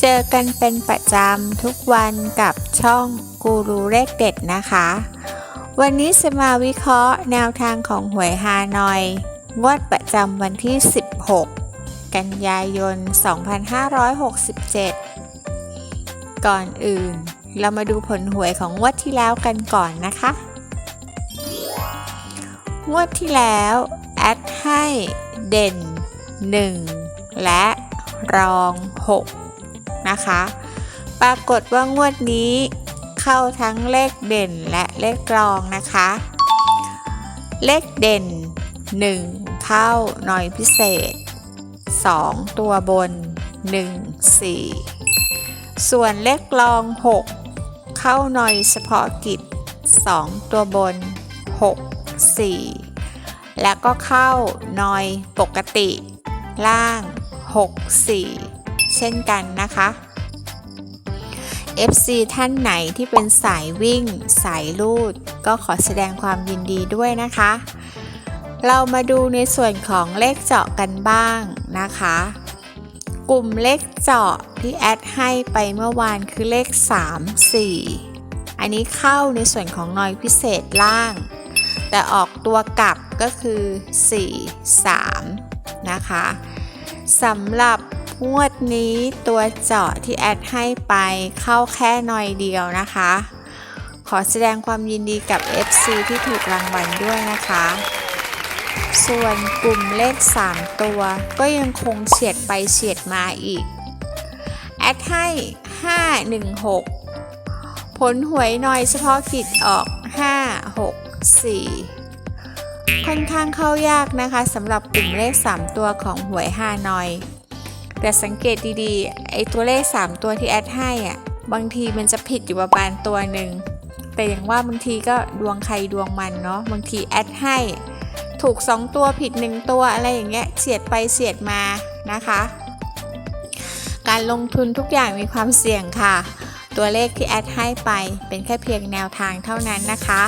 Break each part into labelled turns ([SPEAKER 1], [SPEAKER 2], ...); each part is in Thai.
[SPEAKER 1] เจอกันเป็นประจำทุกวันกับช่องกูรูเลขเด็ดนะคะ วันนี้จะมาวิเคราะห์แนวทางของหวยฮานอย งวดประจำวันที่ 16 กันยายน 2567 ก่อนอื่น เรามาดูผลหวยของงวดที่แล้วกันก่อนนะคะ งวดที่แล้ว แอดให้เด่น 1 และรอง 6 นะคะ ปรากฏว่างวดนี้เข้าทั้งเลขเด่นและเลขรองนะคะ เลขเด่น 1 เข้าหน่อยพิเศษ 2 ตัวบน 1 4 ส่วนเลขรอง 6 เข้าหน่อยเฉพาะกิจ 2 ตัวบน 6 4แล้วก็เข้า นอยปกติ ล่าง 6 4 เช่นกันนะคะ FC ท่านไหนที่เป็นสายวิ่ง สายลูด ก็ขอแสดงความยินดีด้วยนะคะ เรามาดูในส่วนของเลขเจาะกันบ้างนะคะ กลุ่มเลขเจาะที่แอดให้ไปเมื่อวานคือเลข 3 4 อันนี้เข้าในส่วนของนอยพิเศษล่าง แต่ออกตัวกลับก็คือ 4 3 นะคะสำหรับ งวดนี้ตัวเจาะที่แอดให้ไปเข้าแค่หน่อยเดียวนะคะ ขอแสดงความยินดีกับ FC ที่ถูกรางวัลด้วยนะคะ ส่วนกลุ่มเลข 3 ตัวก็ยังคงเฉียดไปเฉียดมาอีก แอดให้ 516 ผลหวยหน่อยเฉพาะกิจออก 5 6 4ค่อนข้างเข้ายากนะคะสำหรับกลุ่มเลข 3 ตัวของหวยฮานอย แต่สังเกตดีๆ ไอ้ตัวเลข 3 ตัวที่แอดให้อะ บางทีมันจะผิดอยู่ประมาณตัวหนึ่ง แต่อย่างว่าบางทีก็ดวงใครดวงมันเนาะ บางทีแอดให้ ถูก 2 ตัวผิด 1 ตัวอะไรอย่างเงี้ยเฉียดไปเฉียดมานะคะ การลงทุนทุกอย่างมีความเสี่ยงค่ะ ตัวเลขที่แอดให้ไปเป็นแค่เพียงแนวทางเท่านั้นนะคะ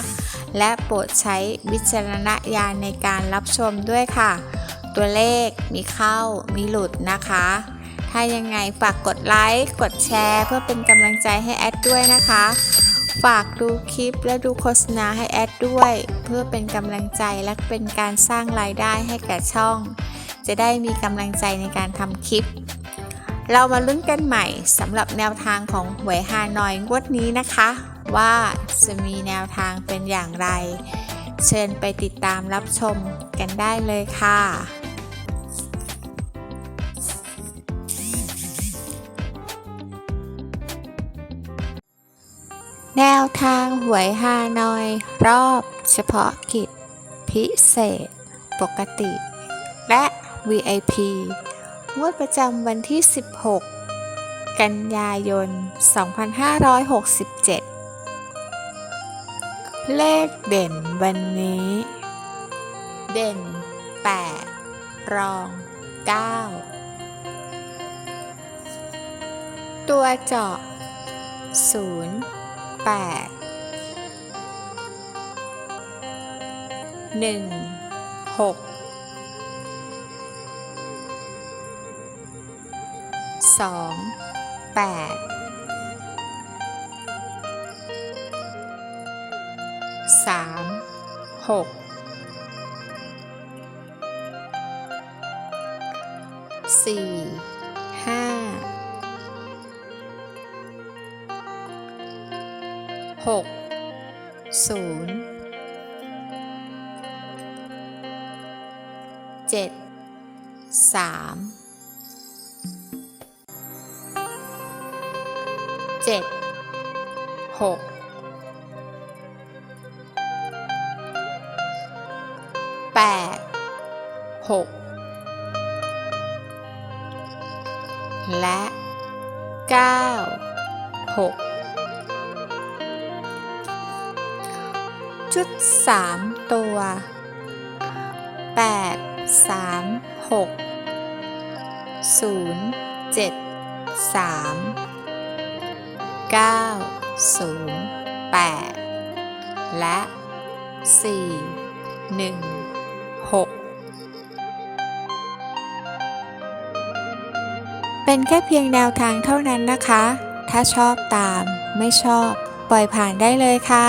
[SPEAKER 1] และโปรดใช้วิจารณญาณในการรับชมด้วยค่ะ ตัวเลข มีเข้า มีหลุดนะคะ ถ้ายังไงฝากกดไลค์ กดแชร์ เพื่อเป็นกำลังใจให้แอดด้วยนะคะ ฝากดูคลิปและดูโฆษณาให้แอดด้วย เพื่อเป็นกำลังใจและเป็นการสร้างรายได้ให้แก่ช่อง จะได้มีกำลังใจในการทำคลิป เรามาลุ้นกันใหม่สำหรับแนวทางของหวยฮานอยงวดนี้นะคะ ว่าจะมีแนวทางเป็นอย่างไรเชิญไปติดตามรับชมกันได้เลยค่ะ แนวทางหวยฮานอย รอบเฉพาะกิจ พิเศษ ปกติ และ VIP งวดประจำวันที่ 16 กันยายน 2567 เลขเด่นวันนี้ เด่น 8 รอง 9 ตัวเจาะ 0 8 1 6สองแปดสามหกสี่ กศูนย์เจ็ดสามเจ็ดหกแปดหกและเก้าหก ชุดสามตัวแปดสามหกศูนย์เจ็ดสามเก้าศูนย์แปดและสี่หนึ่งหกเป็นแค่เพียงแนวทางเท่านั้นนะคะ ถ้าชอบตามไม่ชอบ ปล่อยผ่านได้เลยค่ะ